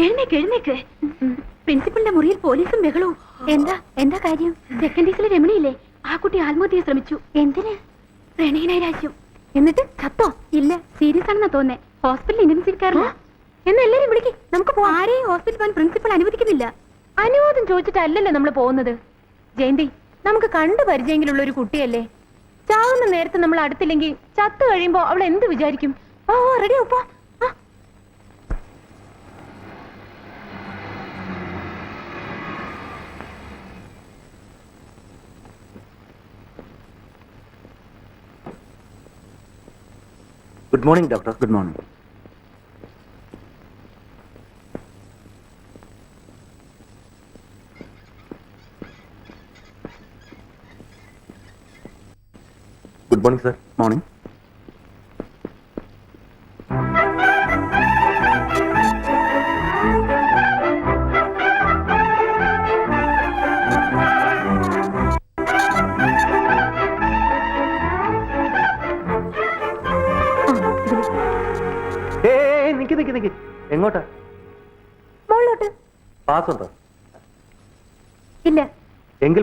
എഴുന്നേക്ക് എഴുന്നേക്ക്. പ്രിൻസിപ്പളിന്റെ മുറിയിൽ പോലീസും ബഹളവും. എന്താ എന്താ കാര്യം? സെക്കൻഡ് ഡീസിലെ രമണിയില്ലേ? ആ കുട്ടി ആത്മഹത്യ ശ്രമിച്ചു. എന്തിന്? പ്രണയനൈരാശ്യം എന്നിട്ട് ചത്തോ? ഇല്ല സീരിയസ് ആണെന്നാ തോന്നേ. ഹോസ്പിറ്റലിൽ ഇന്റൻസീവ്ക്കാരല്ല എന്നാ എല്ലാരും വിളിക്ക്. നമുക്ക് ആരെയും ഹോസ്പിറ്റൽ പോകാൻ പ്രിൻസിപ്പൾ അനുവദിക്കുന്നില്ല. അനുവാദം ചോദിച്ചിട്ടല്ലല്ലോ നമ്മൾ പോകുന്നത്. ജയന്തി നമുക്ക് കണ്ടു പരിചയമെങ്കിലുള്ള ഒരു കുട്ടിയല്ലേ? ചാവുന്ന നേരത്തെ നമ്മൾ അടുത്തില്ലെങ്കിൽ ചത്തു കഴിയുമ്പോ അവൾ എന്ത് വിചാരിക്കും? ഓ റെഡി ഒപ്പോ ആ good morning doctor good morning good morning sir morning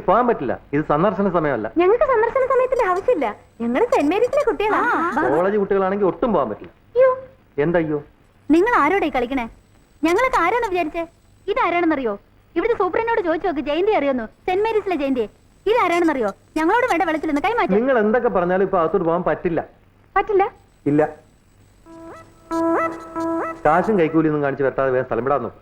പോകാൻ പറ്റില്ല. ഇത് സന്ദർശന സമയമല്ല. ഞങ്ങൾക്ക് സന്ദർശന സമയത്തിന്റെ ആവശ്യമില്ല. ഞങ്ങൾ സെന്റ് മേരീസിലെ കുട്ടികളാണ് കോളേജ് കുട്ടികളാണെങ്കിൽ ഒട്ടും പോകാൻ പറ്റില്ല. അയ്യോ. എന്തയ്യോ? നിങ്ങൾ ആരോടെ കളിക്കണേ? ഞങ്ങളൊക്കെ ആരാണ് വിചാരിച്ചേ? ഇതാരാണെന്നറിയോ? ഇവിടുത്തെ സൂപ്രനോട് ചോദിച്ചു നോക്ക് ജയന്തി അറിയുന്നു. സെന്റ് മേരീസിലെ ജയന്തി ഇതാരാണെന്നറിയോ? ഞങ്ങളോട് വേണ്ട വെള്ളത്തിൽ നിന്ന് കൈമാറ്റി. നിങ്ങൾ എന്തൊക്കെ പറഞ്ഞാലും ഇപ്പൊ അകത്തോട്ട് പോകാൻ പറ്റില്ല. പറ്റില്ല? ഇല്ല. കാശും കൈക്കൂലിയൊന്നും കാണിച്ച് വെട്ടാതെ വേഗം സ്ഥലം വിടാൻ നോക്കും.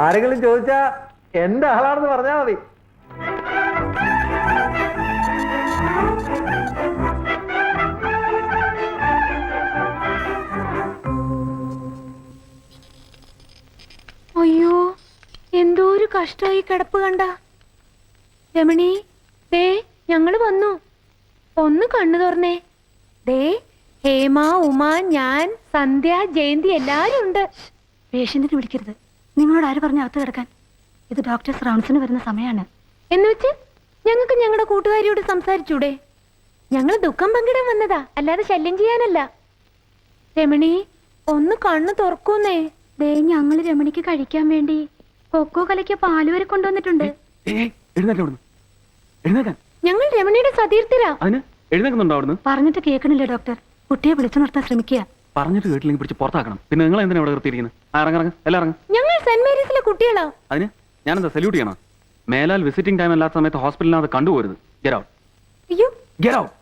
ആരെങ്കിലും ചോദിച്ചാ എന്റെ ആളാണെന്ന് പറഞ്ഞാ മതി. അയ്യോ എന്തോ ഒരു കഷ്ടമായി കിടപ്പ് കണ്ട. രമണി ദേ ഞങ്ങൾ വന്നു. ഒന്ന് കണ്ണു തുറന്നേ. ദേ ഹേമ ഉമ ഞാൻ സന്ധ്യ ജയന്തി എല്ലാരും ഉണ്ട്. പേഷ്യന്റിനെ വിളിക്കരുത്. നിങ്ങളോട് ആര് പറഞ്ഞ അകത്ത് കിടക്കാൻ? ഇത് ഡോക്ടേഴ്സ് റൗണ്ട്സിന് വരുന്ന സമയമാണ് എന്ന് വെച്ച് ഞങ്ങൾക്ക് ഞങ്ങളുടെ കൂട്ടുകാരിയോട് സംസാരിച്ചൂടെ? ഞങ്ങൾ ദുഃഖം പങ്കിടാൻ വന്നതാ. അല്ലാതെ ശല്യം ചെയ്യാനല്ല. രമണി ഒന്ന് കണ്ണു തുറക്കൂന്നേ ദേ ഞങ്ങൾ രമണിക്ക് കഴിക്കാൻ വേണ്ടി കൊക്കോ കലയ്ക്ക് പാൽ വരെ കൊണ്ടുവന്നിട്ടുണ്ട്. ഞങ്ങൾ രമണിയുടെ സതീർത്തിരാ പറഞ്ഞിട്ട് കേൾക്കണില്ല ഡോക്ടർ കുട്ടിയെ വിളിച്ചു നിർത്താൻ ശ്രമിക്കുക. പറഞ്ഞിട്ട് വീട്ടിലേക്ക് പിടിച്ച് പുറത്താക്കണം. പിന്നെ നിങ്ങൾ എന്തിനാ ഇവിടെ നിർത്തിയിരിക്കുന്നത്? ആ ഇറങ്ങ ഇറങ്ങ. എല്ലാം ഇറങ്ങ. സെന്റ് മേരീസിലെ കുട്ടികളാ. അതിന് ഞാനെന്താ സല്യൂട്ട് ചെയ്യണം? മേലാൽ വിസിറ്റിംഗ് ടൈം അല്ലാത്ത സമയത്ത് ഹോസ്പിറ്റലിനകത്ത് കണ്ടുപോരുത്. ഗെറ്റ് ഔട്ട് അയ്യോ. ഗെറ്റ് ഔട്ട്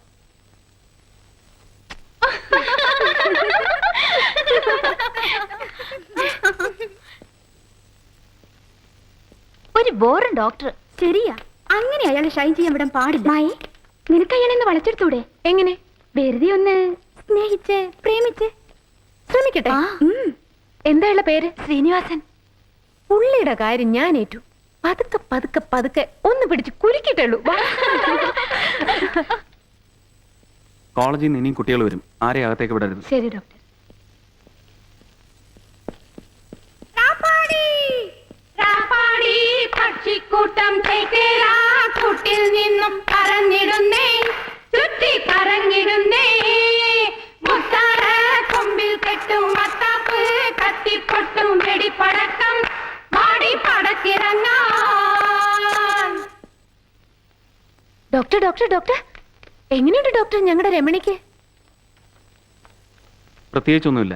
ഒരു ബോറും ഡോക്ടർ ശരിയാ. അങ്ങനെ അയാളെ ഷൈൻ ചെയ്യാൻ വിടാൻ പാടില്ല. മായി നിനക്ക് അയാളെ ഒന്ന് വളച്ചെടുത്തൂടെ? എങ്ങനെ? വെറുതെ ഒന്ന് സ്നേഹിച്ച് പ്രേമിച്ച്. ശ്രമിക്കട്ടെ. ആ. ഉം. എന്താ ഉള്ള പേര്? ശ്രീനിവാസൻ. പുള്ളിയുടെ കാര്യം ഞാൻ ഏറ്റു പതുക്കെ പതുക്കെ പതുക്കെ ഒന്ന് പിടിച്ച് കുലുക്കിട്ടുള്ളൂ കോളേജിൽ നിന്ന് ഇനിയും കുട്ടികൾ വരും. ആരെ അകത്തേക്ക് വിടരുത്. ശരി ഡോക്ടർ. പക്ഷിക്കൂട്ടം കൂട്ടിൽ നിന്നും പറന്നിടുന്നേ ഡോക്ടർ ഡോക്ടർ ഡോക്ടർ. എങ്ങനെയുണ്ട് ഡോക്ടർ ഞങ്ങളുടെ രമണിക്ക്? പ്രത്യേകിച്ചൊന്നുമില്ല.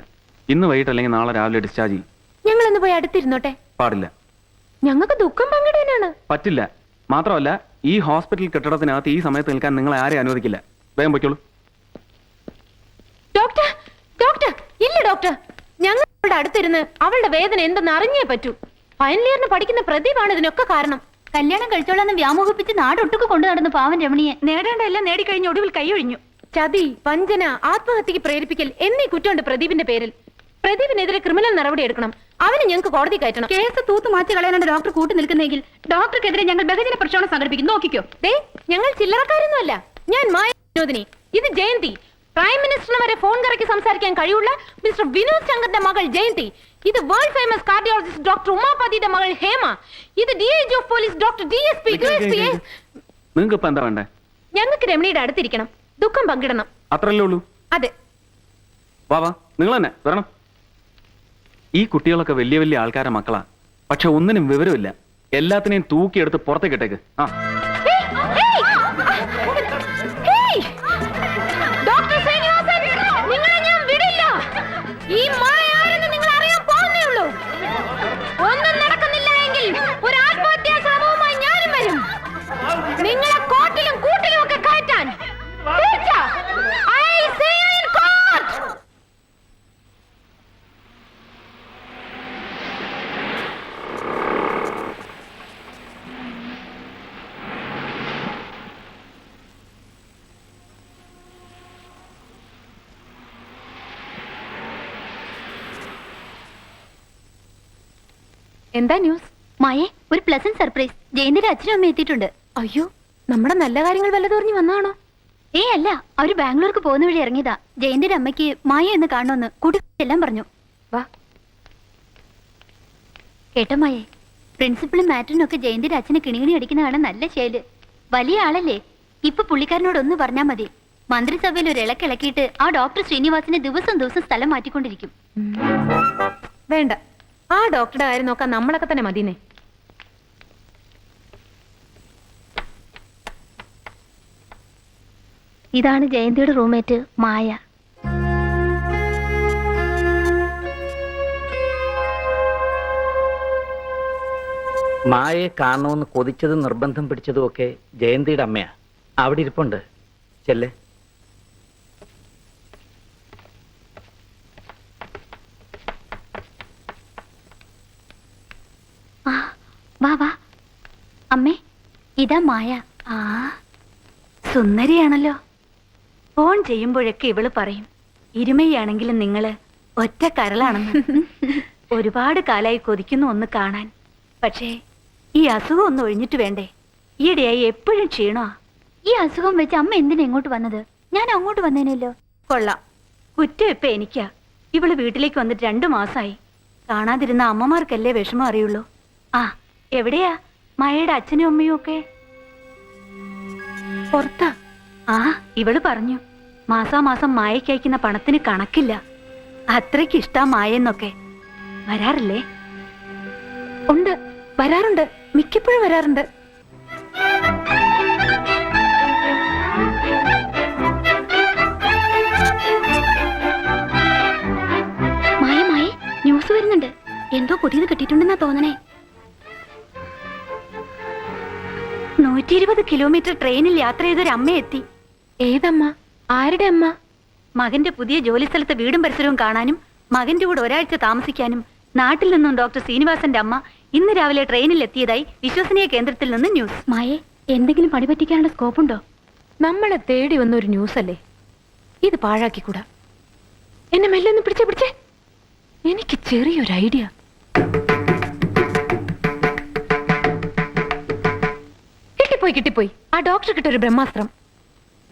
ഇന്ന് വൈകിട്ട് അല്ലെങ്കിൽ നാളെ രാവിലെ ഡിസ്ചാർജ് ചെയ്യും. ഞങ്ങൾ ഒന്ന് പോയി അടുത്തിരുന്നോട്ടെ. പാടില്ല. ഞങ്ങൾക്ക് ദുഃഖം പങ്കിടാനാണ്. പറ്റില്ല. മാത്രമല്ല ഈ ഹോസ്പിറ്റൽ കെട്ടിടത്തിനകത്ത് ഈ സമയത്ത് നിൽക്കാൻ നിങ്ങളെ ആരെ അനുവദിക്കില്ല. വേഗം പൊയ്ക്കോളൂ. Doctor doctor. ഇല്ല ഡോക്ടർ. ഞങ്ങൾ അവളുടെ അടുത്തിരുന്ന് അവളുടെ വേദന എന്തെന്ന് അറിഞ്ഞേ പറ്റൂ. ഫൈനൽ ഇയറിന് പഠിക്കുന്ന പ്രദീപാണ് ഇതിനൊക്കെ കാരണം. കല്യാണം കഴിച്ചോളാന്ന് വ്യാമോഹിപ്പിച്ച് നാടൊട്ടുക്ക് കൊണ്ടു നടന്നു പാവൻ രമണിയെ. നേടേണ്ടതെല്ലാം നേടിക്കഴിഞ്ഞ് ഒടുവിൽ കൈയൊഴിഞ്ഞു ചതി വഞ്ചന ആത്മഹത്യക്ക് പ്രേരിപ്പിക്കൽ എന്നീ കുറ്റമുണ്ട് പ്രദീപിന്റെ പേരിൽ. പ്രദീപിനെതിരെ ക്രിമിനൽ നടപടി എടുക്കണം. അവന് ഞങ്ങൾക്ക് കോടതി കയറ്റണം. കേസ് തൂത്തു മാറ്റി കളയാനാണ് ഡോക്ടർ കൂട്ടി നിൽക്കുന്നെങ്കിൽ ഡോക്ടർക്കെതിരെ ഞങ്ങൾ ബഹജന പ്രക്ഷോഭം സംഘടിപ്പിക്കും. നോക്കിക്കോ. ദേ ഞങ്ങൾ ചില്ലറക്കാരൊന്നുമല്ല. ഞാൻ മായ വിനോദിനി. ഇത് ജയന്തി. പ്രൈം മിനിസ്റ്ററിന് വരെ ഫോൺ കറക്കി സംസാരിക്കാൻ കഴിയുള്ള മിസ്റ്റർ വിനോദ് ശങ്കറിന്റെ മകൾ ജയന്തി. ഇത് വേൾഡ് ഫേമസ് കാർഡിയോളജിസ്റ്റ് ഡോക്ടർ ഉമാപതിയുടെ മകൾ ഹേമ. ഇത് D I G of police doctor D S P നിങ്ങൾക്ക് ഇപ്പൊ എന്താ വേണ്ടേ? ഞങ്ങൾക്ക് രമണിയുടെ അടുത്തിരിക്കണം. ദുഃഖം പങ്കിടണം. അത്രല്ലേ ഉള്ളൂ? അതെ. വാ വാ. നിങ്ങൾ തന്നെ വരണം. ഈ കുട്ടികളൊക്കെ വലിയ വലിയ ആൾക്കാരുടെ മക്കളാ. പക്ഷെ ഒന്നിനും വിവരമില്ല. എല്ലാത്തിനെയും തൂക്കിയെടുത്ത് പുറത്തേക്കിട്ടേക്ക് ആ. എന്താ ന്യൂസ് മായെ ഒരു പ്ലസന്റ് സർപ്രൈസ് ജയന്തിന്റെ അച്ഛനും അമ്മ എത്തിയിട്ടുണ്ട്. അയ്യോ നമ്മുടെ നല്ല കാര്യങ്ങൾ വല്ലതും പറഞ്ഞു വന്നാണോ ഏ അല്ല അവർ ബാംഗ്ലൂർക്ക് പോകുന്ന വഴി ഇറങ്ങിയതാ. ജയന്തിന്റെ അമ്മയ്ക്ക് മായ എന്ന് കാണണമെന്ന് കുടുക്കെല്ലാം പറഞ്ഞു. വാ. കേട്ടോ മായേ പ്രിൻസിപ്പളും മാറ്റനും ഒക്കെ ജയന്തിന്റെ അച്ഛനെ കിണികിണി അടിക്കുന്ന കാണാൻ നല്ല ശൈൽ. വലിയ ആളല്ലേ? ഇപ്പൊ പുള്ളിക്കാരനോട് ഒന്ന് പറഞ്ഞാ മതി. മന്ത്രിസഭയിൽ ഒരു ഇളക്കിളക്കിയിട്ട് ആ ഡോക്ടർ ശ്രീനിവാസിനെ ദിവസം ദിവസം സ്ഥലം മാറ്റിക്കൊണ്ടിരിക്കും. വേണ്ട. ആ ഡോക്ടറുടെ കാര്യം നോക്കാൻ നമ്മളൊക്കെ തന്നെ മതിനെ ഇതാണ് ജയന്തിയുടെ റൂംമേറ്റ് മായ. മായയെ കാണണമെന്ന് കൊതിച്ചതും നിർബന്ധം പിടിച്ചതും ഒക്കെ ജയന്തിയുടെ അമ്മയാ. അവിടെ ഇരിപ്പുണ്ട്. ചെല്ലേ ആ വാ വാ അമ്മേ ഇതാ മായ. ആ സുന്ദരിയാണല്ലോ. ഫോൺ ചെയ്യുമ്പോഴൊക്കെ ഇവൾ പറയും ഇരുമയാണെങ്കിലും നിങ്ങൾ ഒറ്റ കരളാണെന്ന്. ഒരുപാട് കാലായി കൊതിക്കുന്നു ഒന്ന് കാണാൻ. പക്ഷേ ഈ അസുഖം ഒന്ന് ഒഴിഞ്ഞിട്ട് വേണ്ടേ? ഈയിടെയായി എപ്പോഴും ക്ഷീണോ ഈ അസുഖം വെച്ച് അമ്മ എന്തിനാ ഇങ്ങോട്ട് വന്നത്? ഞാൻ അങ്ങോട്ട് വന്നേനല്ലോ. കൊള്ളാം. കുറ്റം ഇപ്പൊ എനിക്കാ. ഇവൾ വീട്ടിലേക്ക് വന്നിട്ട് രണ്ടു മാസായി. കാണാതിരുന്ന അമ്മമാർക്കല്ലേ വിഷമം അറിയുള്ളൂ. ആ. എവിടെയാ? മഴയുടെ അച്ഛനും അമ്മയും ഒക്കെ? പുറത്താ. ആ ഇവൾ പറഞ്ഞു മാസാമാസം മായയ്ക്ക് അയക്കുന്ന പണത്തിന് കണക്കില്ല. അത്രയ്ക്ക് ഇഷ്ടാ മായെന്നൊക്കെ വരാറില്ലേ? ഉണ്ട് വരാറുണ്ട്. മിക്കപ്പോഴും വരാറുണ്ട്. മായ മായ ന്യൂസ് വരുന്നുണ്ട്. എന്തോ പുതിയത് കിട്ടിയിട്ടുണ്ടെന്നാ തോന്നണേ. നൂറ്റി ഇരുപത് കിലോമീറ്റർ ട്രെയിനിൽ യാത്ര ചെയ്തൊരു അമ്മ എത്തി. ഏതമ്മ? ആരുടെ അമ്മ? മകന്റെ പുതിയ ജോലി സ്ഥലത്തെ വീടും പരിസരവും കാണാനും മകന്റെ കൂടെ ഒരാഴ്ച താമസിക്കാനും നാട്ടിൽ നിന്നും ഡോക്ടർ ശ്രീനിവാസന്റെ അമ്മ ഇന്ന് രാവിലെ ട്രെയിനിൽ എത്തിയതായി വിശ്വസനീയ കേന്ദ്രത്തിൽ നിന്ന് ന്യൂസ്. മായെ എന്തെങ്കിലും പണി പറ്റിക്കാനുള്ള സ്കോപ്പ് ഉണ്ടോ നമ്മളെ തേടി വന്ന ഒരു ന്യൂസ് അല്ലേ ഇത് പാഴാക്കിക്കൂടാ. എന്നെ മെല്ലെ ഒന്ന് പിടിച്ചേ പിടിച്ചേ. എനിക്ക് ചെറിയൊരു ഐഡിയ. കിട്ടിപ്പോയി കിട്ടിപ്പോയി. ആ ഡോക്ടർ കിട്ടൊരു ബ്രഹ്മാസ്ത്രം.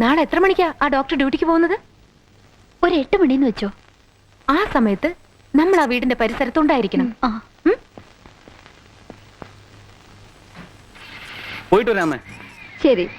നാളെ എത്ര മണിക്കാ ആ ഡോക്ടർ ഡ്യൂട്ടിക്ക് പോകുന്നത്? ഒരു എട്ട് മണിന്ന് വെച്ചോ. ആ സമയത്ത് നമ്മൾ ആ വീടിന്റെ പരിസരത്തുണ്ടായിരിക്കണം ആ? പോയിട്ട് വരാമേ. ശരി.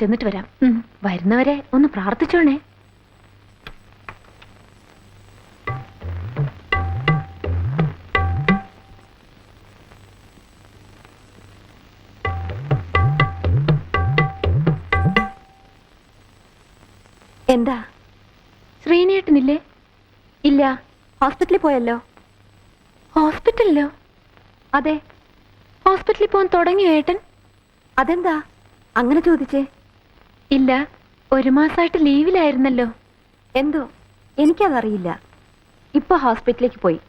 ചെന്നിട്ട് വരാം. വരുന്നവരെ ഒന്ന് പ്രാർത്ഥിച്ചോണേ. എന്താ? ശ്രീനേട്ടനില്ലേ? ഇല്ല. ഹോസ്പിറ്റലിൽ പോയല്ലോ? ഹോസ്പിറ്റലിലോ? അതെ. ഹോസ്പിറ്റലിൽ പോകാൻ തുടങ്ങിയോ ഏട്ടൻ? അതെന്താ? അങ്ങനെ ചോദിച്ചേ. ഇല്ല ഒരു മാസമായിട്ട് ലീവിലായിരുന്നല്ലോ. എന്തോ? എനിക്കതറിയില്ല. ഇപ്പൊ ഹോസ്പിറ്റലിലേക്ക് പോയി.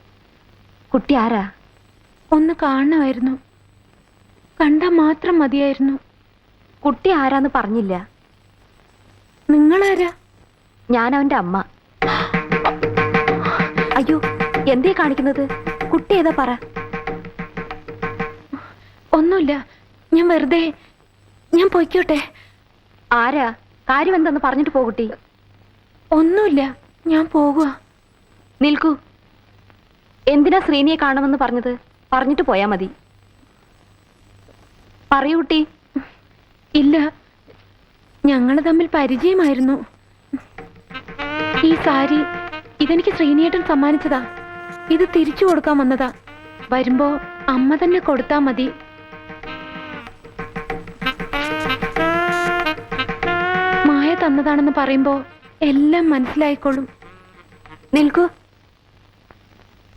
കുട്ടി ആരാ? ഒന്ന് കാണണമായിരുന്നു. കണ്ടാ മാത്രം മതിയായിരുന്നു. കുട്ടി ആരാന്ന് പറഞ്ഞില്ല. നിങ്ങളാരാ? ഞാൻ അവന്റെ അമ്മ. അയ്യോ എന്തേ കാണിക്കുന്നത്? കുട്ടി ഏതാ പറ. ഒന്നുമില്ല ഞാൻ വെറുതെ ഞാൻ പൊയ്ക്കോട്ടെ. ആരാ? കാര്യം എന്തെന്ന് പറഞ്ഞിട്ട് പോകുട്ടി ഒന്നുമില്ല. ഞാൻ പോകുക നിൽക്കൂ. എന്തിനാ ശ്രീനിയെ കാണുമെന്ന് പറഞ്ഞത്? പറഞ്ഞിട്ട് പോയാ മതി. പറയൂ കുട്ടി. ഇല്ല. ഞങ്ങൾ തമ്മിൽ പരിചയമായിരുന്നു. ഈ സാരി ഇതെനിക്ക് ശ്രീനിയേട്ടൻ സമ്മാനിച്ചതാ. ഇത് തിരിച്ചു കൊടുക്കാൻ വന്നതാ. വരുമ്പോ അമ്മ തന്നെ കൊടുത്താ മതി. തന്നതാണെന്ന് പറയുമ്പോ എല്ലാം മനസ്സിലായിക്കോളും. നിൽക്കൂ.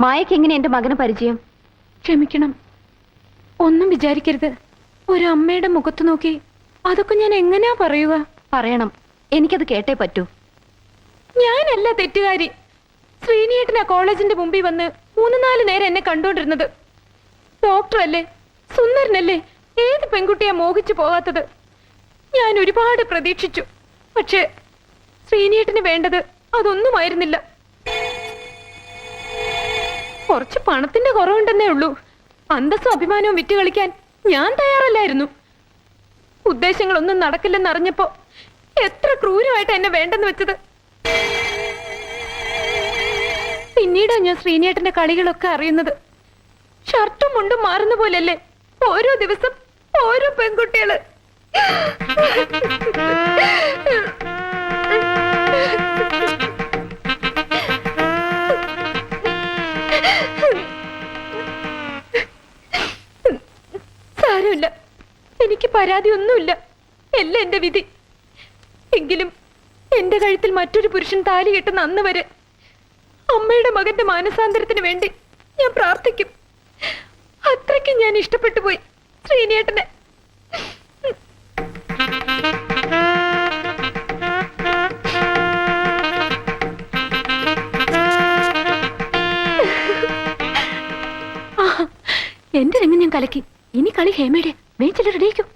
മായക്ക് എങ്ങനെ എന്റെ മകന് പരിചയം? ക്ഷമിക്കണം. ഒന്നും വിചാരിക്കരുത്. ഒരു അമ്മയുടെ മുഖത്ത് നോക്കി അതൊക്കെ ഞാൻ എങ്ങനെയാ പറയുക? പറയണം. എനിക്കത് കേട്ടേ പറ്റൂ. ഞാനല്ല തെറ്റുകാരി. ശ്രീനിയേട്ടനാ കോളേജിന്റെ മുമ്പിൽ വന്ന് മൂന്ന് നാല് നേരം എന്നെ കണ്ടോണ്ടിരുന്നത് ഡോക്ടറല്ലേ? സുന്ദരനല്ലേ? ഏത് പെൺകുട്ടിയാ മോഹിച്ചു പോകാത്തത്? ഞാൻ ഒരുപാട് പ്രതീക്ഷിച്ചു. പക്ഷേ ശ്രീനിയേട്ടന് വേണ്ടത് അതൊന്നുമായിരുന്നില്ല. കുറച്ച് പണത്തിന്റെ കുറവുണ്ടെന്നേ ഉള്ളൂ. അന്തസ്സും അഭിമാനവും വിറ്റ് കളിക്കാൻ ഞാൻ തയ്യാറല്ലായിരുന്നു. ഉദ്ദേശങ്ങളൊന്നും നടക്കില്ലെന്നറിഞ്ഞപ്പോ എത്ര ക്രൂരമായിട്ട് എന്നെ വേണ്ടെന്ന് വെച്ചത്. പിന്നീടാ ഞാൻ ശ്രീനിയേട്ടന്റെ കളികളൊക്കെ അറിയുന്നത്. ഷർട്ടും മുണ്ടും മാറുന്ന പോലെയല്ലേ? ഓരോ ദിവസം ഓരോ പെൺകുട്ടികൾ. സാരമില്ല. എനിക്ക് പരാതി ഒന്നുമില്ല. എല്ലാം എന്റെ വിധി. എങ്കിലും എന്റെ കഴുത്തിൽ മറ്റൊരു പുരുഷൻ താലി കെട്ടുന്ന അന്ന് വരെ അമ്മയുടെ മകന്റെ മാനസാന്തരത്തിന് വേണ്ടി ഞാൻ പ്രാർത്ഥിക്കും. അത്രയ്ക്ക് ഞാൻ ഇഷ്ടപ്പെട്ടു പോയി ശ്രീനിയേട്ടനെ എന്റെ രംഗം ഞാൻ കലക്കി. ഇനി കളി ഹേമയുടെ വേച്ചിട്ട് റെഡിയിക്കും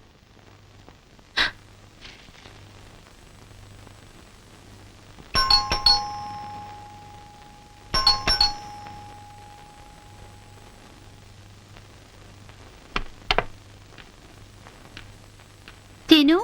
ചിനു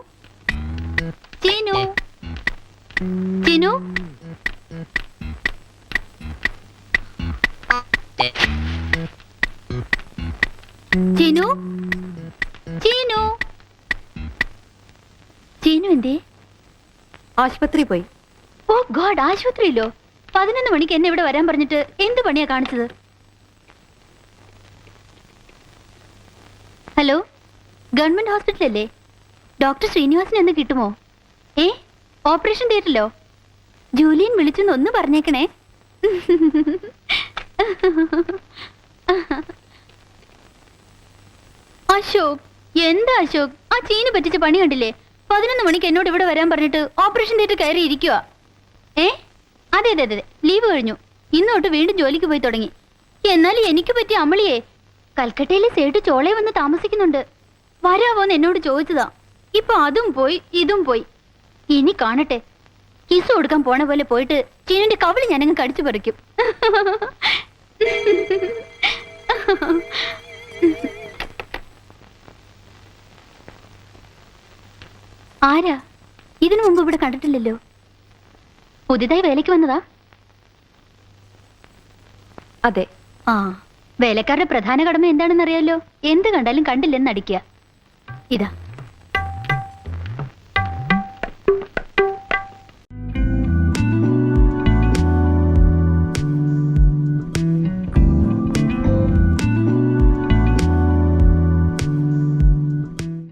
ആശുപത്രി പോയി. ഓ ഗോഡ് ആശുപത്രിയിലോ? പതിനൊന്ന് മണിക്ക് എന്നെ ഇവിടെ വരാൻ പറഞ്ഞിട്ട് എന്ത് പണിയാ കാണിച്ചത്? ഹലോ ഗവൺമെന്റ് ഹോസ്പിറ്റൽ അല്ലേ? ഡോക്ടർ ശ്രീനിവാസൻ എന്ന് കിട്ടുമോ? ഏ ഓപ്പറേഷൻ തിയേറ്ററിലോ? ജൂലിയൻ വിളിച്ചെന്ന് ഒന്ന് പറഞ്ഞേക്കണേ. അശോക് എന്താ അശോക്? ആ ചീന് പറ്റിച്ച പണി കണ്ടില്ലേ? പതിനൊന്ന് മണിക്ക് എന്നോട് ഇവിടെ വരാൻ പറഞ്ഞിട്ട് ഓപ്പറേഷൻ തിയേറ്റർ കയറി ഇരിക്കുക ഏ? അതെ അതെ അതെ ലീവ് കഴിഞ്ഞു. ഇന്നോട്ട് വീണ്ടും ജോലിക്ക് പോയി തുടങ്ങി. എന്നാൽ എനിക്ക് പറ്റിയ അമളിയെ. കൽക്കട്ടയിലെ സേട്ട് ചോളെ വന്ന് താമസിക്കുന്നുണ്ട്. വരാവോന്ന് എന്നോട് ചോദിച്ചതാ. ഇപ്പൊ അതും പോയി ഇതും പോയി. ഇനി കാണട്ടെ. കിസ് കൊടുക്കാൻ പോണ പോലെ പോയിട്ട് ചീനന്റെ കവിളി ഞാനങ്ങ് കടിച്ചു പറിക്കും. ആരാ? ഇതിനു മുമ്പ് ഇവിടെ കണ്ടിട്ടില്ലല്ലോ. പുതിയതായി വേലയ്ക്ക് വന്നതാ? അതെ. ആ വേലക്കാരുടെ പ്രധാന കടമ എന്താണെന്ന് അറിയാലോ എന്ത് കണ്ടാലും കണ്ടില്ലെന്ന് അടിക്കുക ഇതാ.